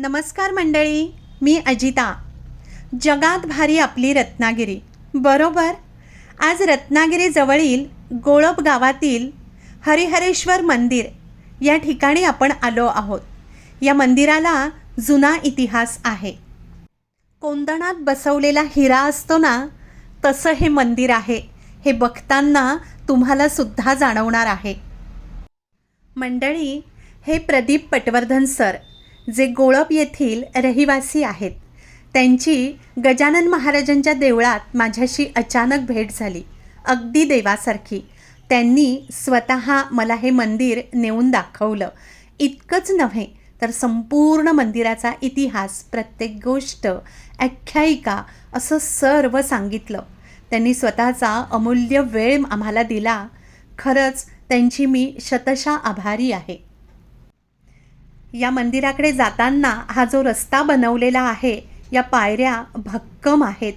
नमस्कार मंडळी मी अजिता. जगात भारी आपली रत्नागिरी. बरोबर? आज रत्नागिरीजवळील गोळप गावातील हरिहरेश्वर मंदिर या ठिकाणी आपण आलो आहोत. या मंदिराला जुना इतिहास आहे. कोंदणात बसवलेला हिरा असतो ना तसं हे मंदिर आहे. हे बघताना तुम्हाला सुद्धा जाणवणार आहे. मंडळी हे प्रदीप पटवर्धन सर जे गोळप येथील रहिवासी आहेत. त्यांची गजानन महाराजांच्या देवळात माझ्याशी अचानक भेट झाली. अगदी देवासारखी. त्यांनी स्वतः मला हे मंदिर नेऊन दाखवलं. इतकंच नव्हे तर संपूर्ण मंदिराचा इतिहास प्रत्येक गोष्ट आख्यायिका असं सर्व सांगितलं. त्यांनी स्वतःचा अमूल्य वेळ आम्हाला दिला. खरंच त्यांची मी शतशा आभारी आहे. या मंदिराकडे जाताना हा जो रस्ता बनवलेला आहे या पायऱ्या भक्कम आहेत.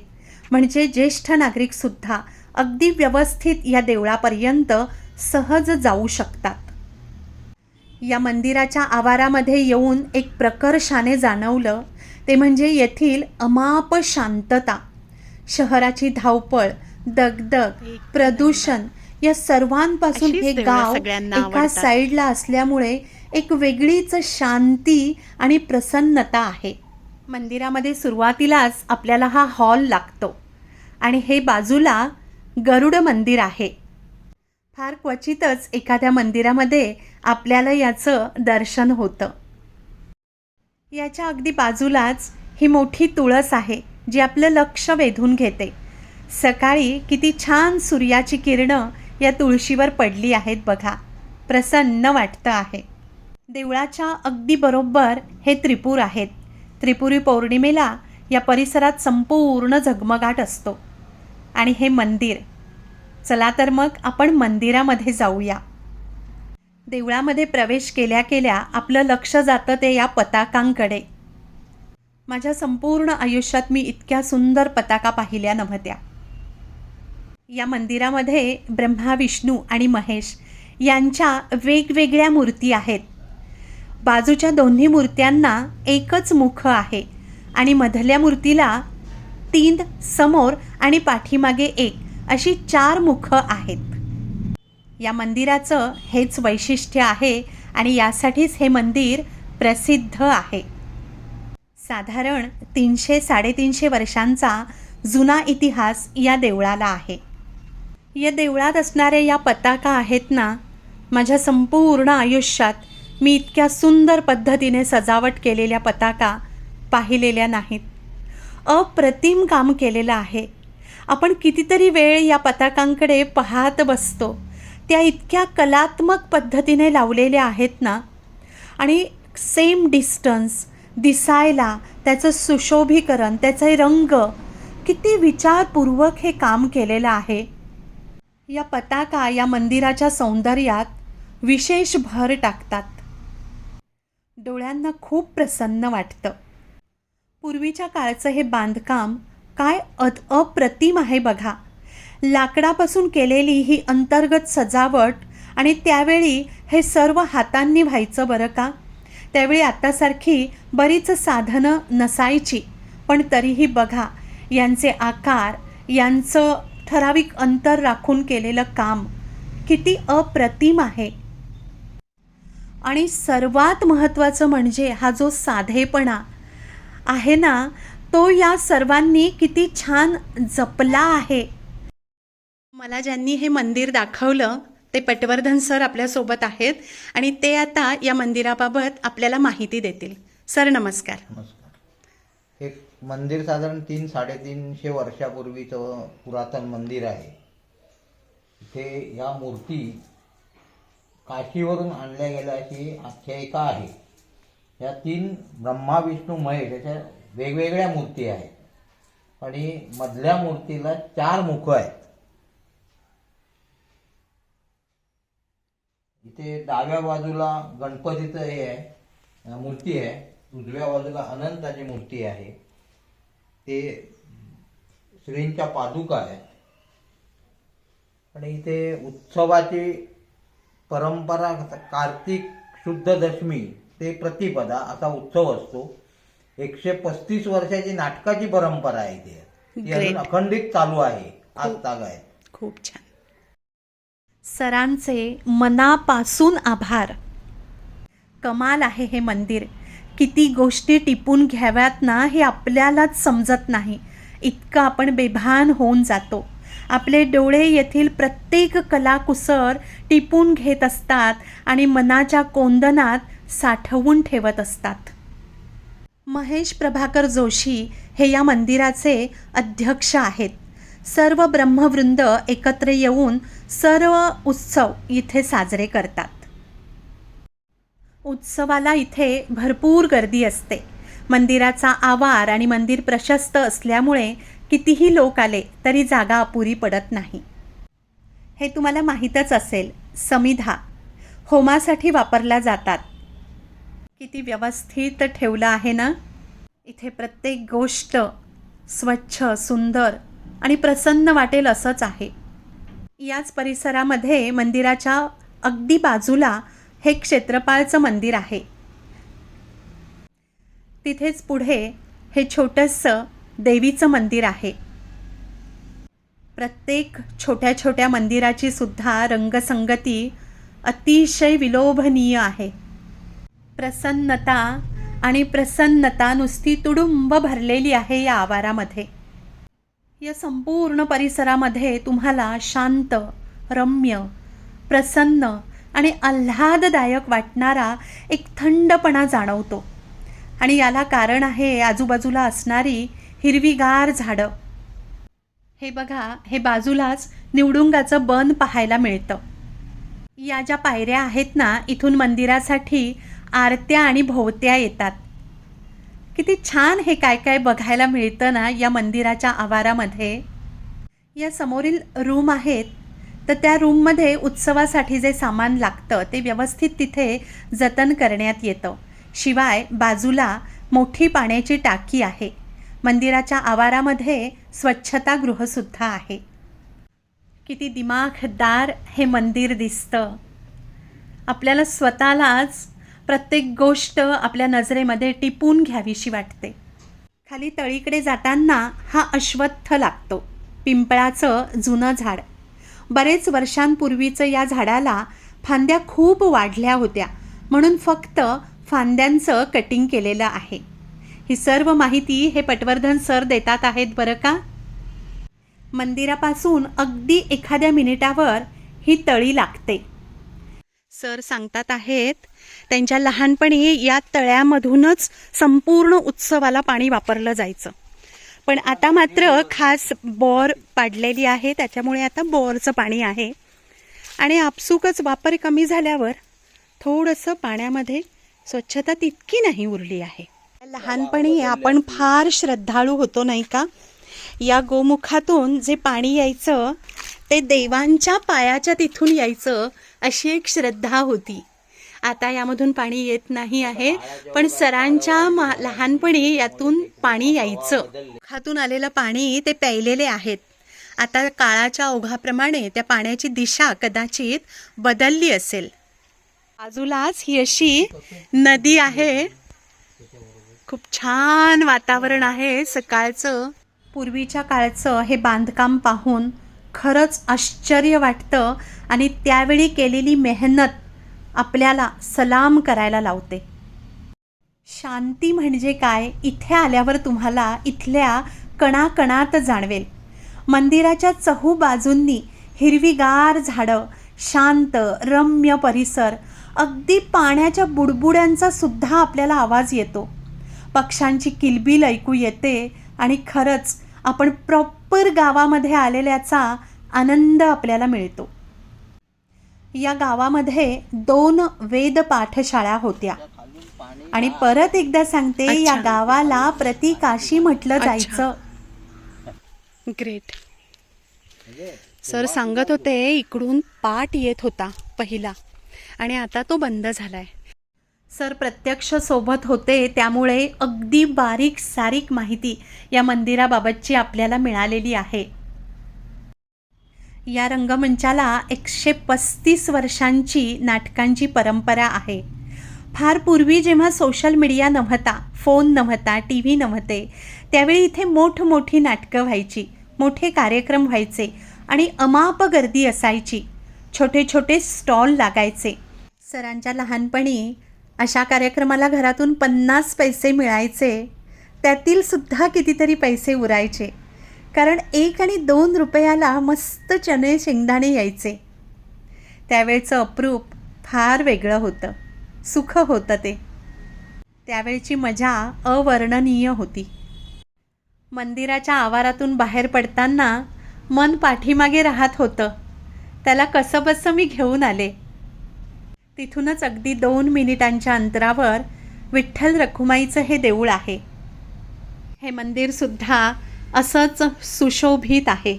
म्हणजे ज्येष्ठ नागरिकसुद्धा अगदी व्यवस्थित या देवळापर्यंत सहज जाऊ शकतात. या मंदिराच्या आवारामध्ये येऊन एक प्रकर्षाने जाणवलं ते म्हणजे येथील अमाप शांतता. शहराची धावपळ दगदग प्रदूषण या सर्वांपासून हे गाव एका. साईडला असल्यामुळे एक वेगळीच शांती आणि प्रसन्नता आहे. मंदिरामध्ये सुरुवातीलाच आपल्याला हा हॉल लागतो. आणि हे बाजूला गरुड मंदिर आहे. फार क्वचितच एखाद्या मंदिरामध्ये आपल्याला याचं दर्शन होतं. याच्या अगदी बाजूलाच ही मोठी तुळस आहे जी आपलं लक्ष वेधून घेते. सकाळी किती छान सूर्याची किरणं या तुळशीवर पडली आहेत बघा. प्रसन्न वाटतं आहे. देवळाच्या अगदी बरोबर हे त्रिपूर आहेत. त्रिपुरी पौर्णिमेला या परिसरात संपूर्ण झगमगाट असतो. आणि हे मंदिर. चला तर मग आपण मंदिरामध्ये जाऊया. देवळामध्ये प्रवेश केल्या केल्या आपलं लक्ष जातं ते या पताकांकडे. माझ्या संपूर्ण आयुष्यात मी इतक्या सुंदर पताका पाहिल्या नव्हत्या. या मंदिरामध्ये ब्रह्मा विष्णू आणि महेश यांच्या वेगवेगळ्या मूर्ती आहेत. बाजूच्या दोन्ही मूर्त्यांना एकच मुख आहे आणि मधल्या मूर्तीला तीन समोर आणि पाठीमागे एक अशी चार मुखं आहेत. या मंदिराचं हेच वैशिष्ट्य आहे आणि यासाठीच हे मंदिर प्रसिद्ध आहे. साधारण तीनशे साडेतीनशे वर्षांचा जुना इतिहास या देवळाला आहे. या देवळात असणाऱ्या या पताका आहेत ना माझ्या संपूर्ण आयुष्यात मी इतक्या सुंदर पद्धतीने सजावट केलेल्या पताका पाहिलेल्या नाहीत. अप्रतिम काम केलेलं आहे. आपण कितीतरी वेळ या पताकांकडे पाहत बसतो. त्या इतक्या कलात्मक पद्धतीने लावलेल्या आहेत ना? आणि सेम डिस्टन्स दिसायला त्याचं सुशोभीकरण त्याचे रंग किती विचारपूर्वक हे काम केलेलं आहे. या पताका या मंदिराच्या सौंदर्यात विशेष भर टाकतात. डोळ्यांना खूप प्रसन्न वाटतं. पूर्वीच्या काळचं हे बांधकाम काय अत अप्रतिम आहे बघा. लाकडापासून केलेली ही अंतर्गत सजावट आणि त्यावेळी हे सर्व हातांनी व्हायचं बरं का? त्यावेळी आतासारखी बरीच साधनं नसायची. पण तरीही बघा यांचे आकार यांचं ठराविक अंतर राखून केलेलं काम किती अप्रतिम आहे. आणि सर्वात महत्त्वाचं म्हणजे हा जो साधेपणा आहे ना तो या सर्वांनी किती छान जपला आहे. मला ज्यांनी हे मंदिर दाखवलं ते पटवर्धन सर आपल्यासोबत आहेत आणि ते आता या मंदिराबाबत आपल्याला माहिती देतील. सर नमस्कार. नमस्कार. हे मंदिर साधारण तीन साडेतीनशे वर्षापूर्वीचं पुरातन मंदिर आहे. इथे ह्या मूर्ती काशीवरून आणल्या गेल्या अशी आख्यायिका आहे. या तीन ब्रह्मा विष्णू महेश याच्या वेगवेगळ्या मूर्ती आहेत. आणि मधल्या मूर्तीला चार मुख आहेत. इथे डाव्या बाजूला गणपतीचं हे आहे मूर्ती आहे. उजव्या बाजूला अनंताची मूर्ती आहे. ते श्रींच्या पादुका आहेत. आणि इथे उत्सवाची परंपरा कार्तिक शुद्ध दशमी ते प्रतिपदा असा उत्सव असतो. एकशे पस्तीस वर्षाची नाटकाची परंपरा आहे ती. ती अजून. अखंडित चालू आहे. आज ताग आहे. खूप छान. सरांचे मनापासून आभार. कमाल आहे हे मंदिर. किती गोष्टी टिपून घ्याव्यात ना हे आपल्यालाच समजत नाही. इतकं आपण बेभान होऊन जातो. आपले डोळे येथील प्रत्येक कलाकुसर टिपून घेत असतात आणि मनाच्या कोंदनात साठवून ठेवत असतात. महेश प्रभाकर जोशी हे या मंदिराचे अध्यक्ष आहेत. सर्व ब्रह्मवृंद एकत्र येऊन सर्व उत्सव इथे साजरे करतात. उत्सवाला इथे भरपूर गर्दी असते. मंदिराचा आवार आणि मंदिर प्रशस्त असल्यामुळे कितीही लोक आले तरी जागा अपुरी पडत नाही. हे तुम्हाला माहीतच असेल समिधा. होमासाठी वापरल्या जातात. किती व्यवस्थित ठेवलं आहे ना? इथे प्रत्येक गोष्ट स्वच्छ सुंदर आणि प्रसन्न वाटेल असंच आहे. याच परिसरामध्ये मंदिराच्या अगदी बाजूला हे क्षेत्रपाळचं मंदिर आहे. तिथेच पुढे हे छोटंसं देवीचं मंदिर आहे. प्रत्येक छोट्या छोट्या मंदिराची सुद्धा रंगसंगती अतिशय विलोभनीय आहे. प्रसन्नता आणि प्रसन्नता नुसती तुडुंब भरलेली आहे या आवारामध्ये. या संपूर्ण परिसरामध्ये तुम्हाला शांत रम्य प्रसन्न आणि आल्हाददायक वाटणारा एक थंडपणा जाणवतो. आणि याला कारण आहे आजूबाजूला असणारी हिरवीगार झाडं. हे बघा हे बाजूलाच निवडुंगाचं बन पाहायला मिळतं. या ज्या पायऱ्या आहेत ना इथून मंदिरासाठी आरत्या आणि भोवत्या येतात. किती छान हे काय काय बघायला मिळतं ना या मंदिराच्या आवारामध्ये. या समोरील रूम आहेत तर त्या रूममध्ये उत्सवासाठी जे सामान लागतं ते व्यवस्थित तिथे जतन करण्यात येतं. शिवाय बाजूला मोठी पाण्याची टाकी आहे. मंदिराच्या आवारामध्ये स्वच्छतागृहसुद्धा आहे. किती दिमाखदार हे मंदिर दिसतं. आपल्याला स्वतःलाच प्रत्येक गोष्ट आपल्या नजरेमध्ये टिपून घ्यावीशी वाटते. खाली तळीकडे जाताना हा अश्वत्थ लागतो. पिंपळाचं जुनं झाड. बरेच वर्षांपूर्वीचं या झाडाला फांद्या खूप वाढल्या होत्या. म्हणून फक्त फांद्यांचं कटिंग केलेलं आहे. ही सर्व माहिती हे पटवर्धन सर देतात आहेत बरं का? मंदिरापासून अगदी एखाद्या मिनिटावर ही तळी लागते. सर सांगतात आहेत त्यांच्या लहानपणी या तळ्यामधूनच संपूर्ण उत्सवाला पाणी वापरलं जायचं. पण आता मात्र खास बोर पाडलेली आहे त्याच्यामुळे आता बोरचं पाणी आहे. आणि आपसुकच वापर कमी झाल्यावर थोडंसं पाण्यामध्ये स्वच्छता तितकी नाही उरली आहे. लहानपणी आपण फार श्रद्धाळू होतो नाही का? या गोमुखातून जे पाणी यायचं ते देवांच्या पायाच्या तिथून यायचं अशी एक श्रद्धा होती. आता यामधून पाणी येत नाही आहे पण सरांच्या लहानपणी यातून पाणी यायचं. खातून आलेलं पाणी ते प्यायलेले आहेत. आता काळाच्या ओघाप्रमाणे त्या पाण्याची दिशा कदाचित बदलली असेल. बाजूलाच ही अशी नदी आहे. खूप छान वातावरण आहे सकाळचं. पूर्वीच्या काळचं हे बांधकाम पाहून खरंच आश्चर्य वाटतं आणि त्यावेळी केलेली मेहनत आपल्याला सलाम करायला लावते. शांती म्हणजे काय? इथे आल्यावर तुम्हाला इथल्या कणाकणात जाणवेल. मंदिराच्या चहू बाजूंनी हिरवीगार झाडं शांत रम्य परिसर अगदी पाण्याच्या बुडबुड्यांचा सुद्धा आपल्याला आवाज येतो. पक्ष्यांची किलबिल ऐकू येते आणि खरंच आपण प्रॉपर गावामध्ये आलेल्याचा आनंद आपल्याला मिळतो. या गावामध्ये दोन वेद पाठशाळा होत्या. आणि परत एकदा सांगते या. गावाला प्रतिकाशी म्हटलं. जायचं. ग्रेट सर सांगत होते इकडून पाठ येत होता पहिला. आणि आता तो बंद झालाय. सर प्रत्यक्ष सोबत होते त्यामुळे अगदी बारीक सारीक माहिती या मंदिराबाबतची आपल्याला मिळालेली आहे. या रंगमंचाला एकशे पस्तीस वर्षांची नाटकांची परंपरा आहे. फार पूर्वी जेव्हा सोशल मीडिया नव्हता फोन नव्हता टी व्ही नव्हते त्यावेळी इथे मोठमोठी नाटकं व्हायची मोठे कार्यक्रम व्हायचे आणि अमाप गर्दी असायची. छोटे छोटे स्टॉल लागायचे. सरांच्या लहानपणी अशा कार्यक्रमाला घरातून पन्नास पैसे मिळायचे. त्यातील सुद्धा कितीतरी पैसे उरायचे. कारण एक आणि दोन रुपयाला मस्त चणे शेंगदाणे यायचे. त्यावेळचं अप्रूप फार वेगळं होतं. सुख होतं ते. त्यावेळची मजा अवर्णनीय होती. मंदिराच्या आवारातून बाहेर पडताना मन पाठीमागे राहत होतं. त्याला कसंबसं मी घेऊन आले. तिथूनच अगदी दोन मिनिटांच्या अंतरावर विठ्ठल रखुमाईचं हे देऊळ आहे. हे मंदिरसुद्धा असंच सुशोभित आहे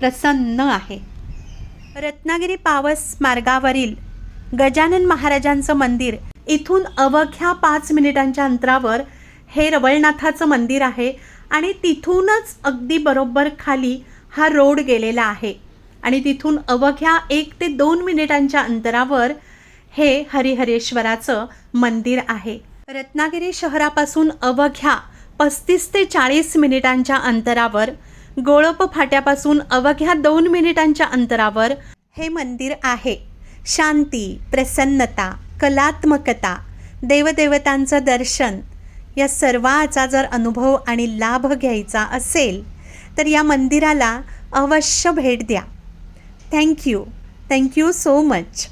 प्रसन्न आहे. रत्नागिरी पावस मार्गावरील गजानन महाराजांचं मंदिर इथून अवघ्या पाच मिनिटांच्या अंतरावर हे रवळनाथाचं मंदिर आहे आणि तिथूनच अगदी बरोबर खाली हा रोड गेलेला आहे. आणि तिथून अवघ्या एक ते दोन मिनिटांच्या अंतरावर हे हरिहरेश्वराचं मंदिर आहे. रत्नागिरी शहरापासून अवघ्या पस्तीस ते चाळीस मिनिटांच्या अंतरावर गोळप फाट्यापासून अवघ्या दोन मिनिटांच्या अंतरावर हे मंदिर आहे. शांती प्रसन्नता कलात्मकता देवदेवतांचं दर्शन या सर्वाचा जर अनुभव आणि लाभ घ्यायचा असेल तर या मंदिराला अवश्य भेट द्या. Thank you thank you so much